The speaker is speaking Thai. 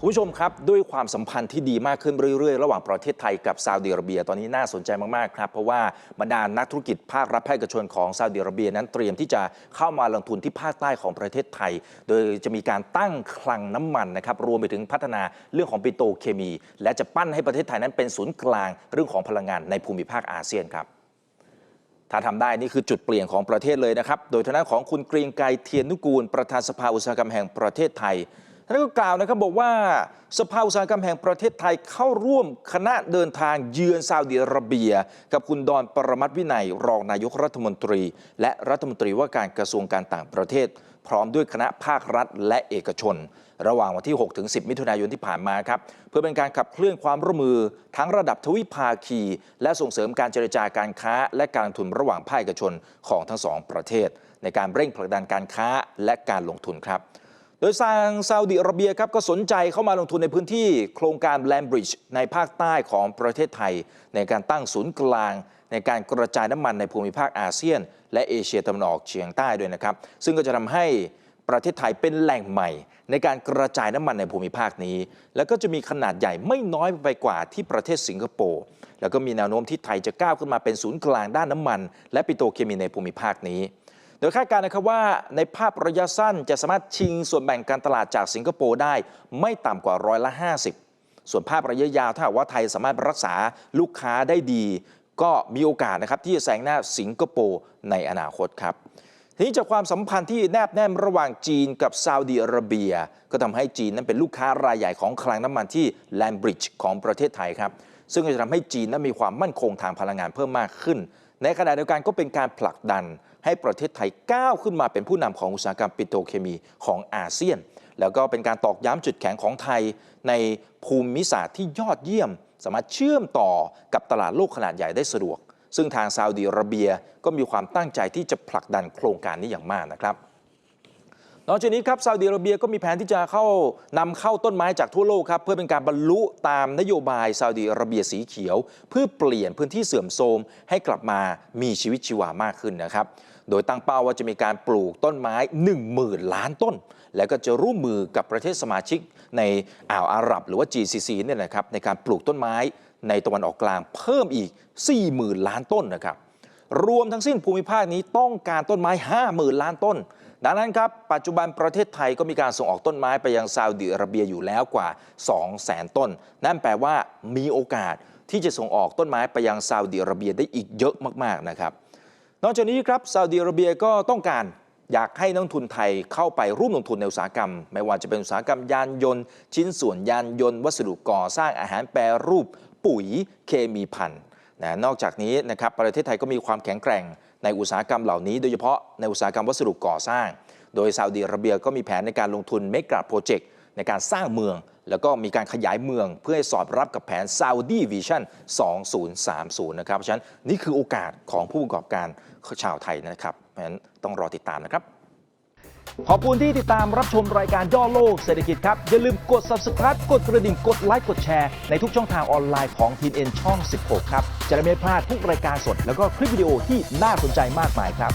คุณผู้ชมครับ ด้วยความสัมพันธ์ที่ดีมากขึ้นเรื่อยๆ ระหว่างประเทศไทยกับซาอุดิอาระเบีย ตอนนี้น่าสนใจมากๆครับ เพราะว่าบรรดานักธุรกิจภาครัฐภาคเอกชนของซาอุดิอาระเบียนั้นเตรียมที่จะเข้ามาลงทุนที่ภาคใต้ของประเทศไทย โดยจะมีการตั้งคลังน้ำมันนะครับรวมไปถึงพัฒนาเรื่องของปิโตรเคมี และจะปั้นให้ประเทศไทยนั้นเป็นศูนย์กลางเรื่องของพลังงานในภูมิภาคอาเซียนครับถ้าทำได้นี่คือจุดเปลี่ยนของประเทศเลยนะครับโดยทางด้านของคุณเกรียงไกรเทียนนุกูลประธานสภาอุตสาหกรรมแห่งประเทศไทย ท่านก็กล่าวนะครับบอกว่าสภาอุตสาหกรรมแห่งประเทศไทยเข้าร่วมคณะเดินทางเยือนซาอุดิอาระเบีย กับคุณดอนปรมัตวินัย รองนายกรัฐมนตรี และรัฐมนตรีว่าการกระทรวงการต่างประเทศ พร้อมด้วยคณะภาครัฐและเอกชน ระหว่างวันที่ 6 ถึง 10 มิถุนายนที่ผ่านมาครับเพื่อเป็นการขับเคลื่อนความร่วมมือ ทั้งระดับทวิภาคี และส่งเสริมการเจรจาการค้า และการลงทุนระหว่างภาคเอกชนของทั้งสองประเทศ ในการเร่งผลักดันการค้าและการลงทุนครับ โดยทางซาอุดิอาระเบียครับก็สนใจเข้ามาลงทุนในพื้นที่โครงการแลมบริดจ์ในภาคใต้ของประเทศไทย ในการตั้งศูนย์กลาง ในการกระจายน้ำมันในภูมิภาคอาเซียน และเอเชียตะวันออกเฉียงใต้ด้วยนะครับ ซึ่งก็จะทำให้ประเทศไทยเป็นแหล่งใหม่ ในการกระจายน้ำมันในภูมิภาคนี้ แล้วก็จะมีขนาดใหญ่ไม่น้อยไปกว่าที่ประเทศสิงคโปร์แล้วก็มีแนวโน้มที่ไทยจะก้าวขึ้นมาเป็นศูนย์กลางด้านน้ำมัน และปิโตรเคมีในภูมิภาคนี้ โดยคาดการณ์นะครับว่าในภาพระยะสั้นจะสามารถชิงส่วนแบ่งการตลาดจากสิงคโปร์ได้ ไม่ต่ำกว่าร้อยละ 50 ส่วนภาพระยะยาวถ้าว่าไทยสามารถรักษาลูกค้าได้ดี ก็มีโอกาสนะครับที่จะแซงหน้าสิงคโปร์ในอนาคตครับทีนี้จากความสัมพันธ์ที่แนบแน่นระหว่างจีนกับซาอุดีอาระเบีย ก็ทำให้จีนนั้นเป็นลูกค้ารายใหญ่ของคลังน้ำมันที่แลมบริดจ์ของประเทศไทยครับ ซึ่งจะทำให้จีนนั้นมีความมั่นคงทางพลังงานเพิ่มมากขึ้น ในขณะเดียวกันก็เป็นการผลักดันให้ประเทศไทยก้าวขึ้นมาเป็นผู้นำของอุตสาหกรรมปิโตรเคมีของอาเซียน แล้วก็เป็นการตอกย้ำจุดแข็งของไทย ในภูมิศาสตร์ที่ยอดเยี่ยม สามารถเชื่อมต่อกับตลาดโลกขนาดใหญ่ได้สะดวก ซึ่งทางซาอุดีอาระเบียก็มีความตั้งใจที่จะผลักดันโครงการนี้อย่างมากนะครับ นอกจากนี้ครับซาอุดิอาระเบียก็มีแผนที่จะเข้านำเข้าต้นไม้จากทั่วโลกครับเพื่อเป็นการบรรลุตามนโยบายซาอุดิอาระเบียสีเขียว เพื่อเปลี่ยนพื้นที่เสื่อมโทรมให้กลับมามีชีวิตชีวามากขึ้นนะครับโดยตั้งเป้าว่าจะมีการปลูกต้นไม้ 1 0,000 ล้านต้น แล้วก็จะร่วมมือกับประเทศสมาชิกในอ่าวอาหรับ หรือว่า GCC เนี่ยนะครับในการปลูกต้นไม้ในตะวันออกกลางเพิ่มอีก 40,000 ล้านต้นนะครับรวมทั้งสิ้นภูมิภาคนี้ต้องการต้นไม้ 50,000 ล้านต้น ดังนั้นครับ ปัจจุบันประเทศไทยก็มีการส่งออกต้นไม้ไปยังซาอุดิอาระเบียอยู่แล้วกว่า 200,000 ต้น นั่นแปลว่ามีโอกาสที่จะส่งออกต้นไม้ไปยังซาอุดิอาระเบียได้อีกเยอะมากๆนะครับ นอกจากนี้ครับซาอุดิอาระเบียก็ต้องการอยากให้นักทุนไทยเข้าไปร่วมลงทุนในอุตสาหกรรม ไม่ว่าจะเป็นอุตสาหกรรมยานยนต์ ชิ้นส่วนยานยนต์ วัสดุก่อสร้างอาหารแปรรูป ปุ๋ยเคมีพันธุ์นะนอกจากนี้นะครับประเทศไทยก็มีความแข็งแกร่ง ในอุตสาหกรรมเหล่านี้ โดยเฉพาะในอุตสาหกรรมวัสดุก่อสร้าง โดยซาอุดีอาระเบียก็มีแผนในการลงทุนเมกะโปรเจกต์ในการสร้างเมือง แล้วก็มีการขยายเมืองเพื่อให้สอดรับกับแผน Saudi Vision 2030 นะครับเพราะฉะนั้นนี่คือโอกาสของผู้ประกอบการชาวไทยนะครับเพราะฉะนั้นต้องรอติดตามนะครับ ขอบคุณที่ติดตามรับชมรายการย่อโลกเศรษฐกิจครับ อย่าลืมกด subscribe กดกระดิ่งกดไลค์กดแชร์ในทุกช่องทางออนไลน์ของทีเอ็นช่อง 16 ครับ จะได้ไม่พลาดทุกรายการสด แล้วก็คลิปวิดีโอที่น่าสนใจมากมายครับ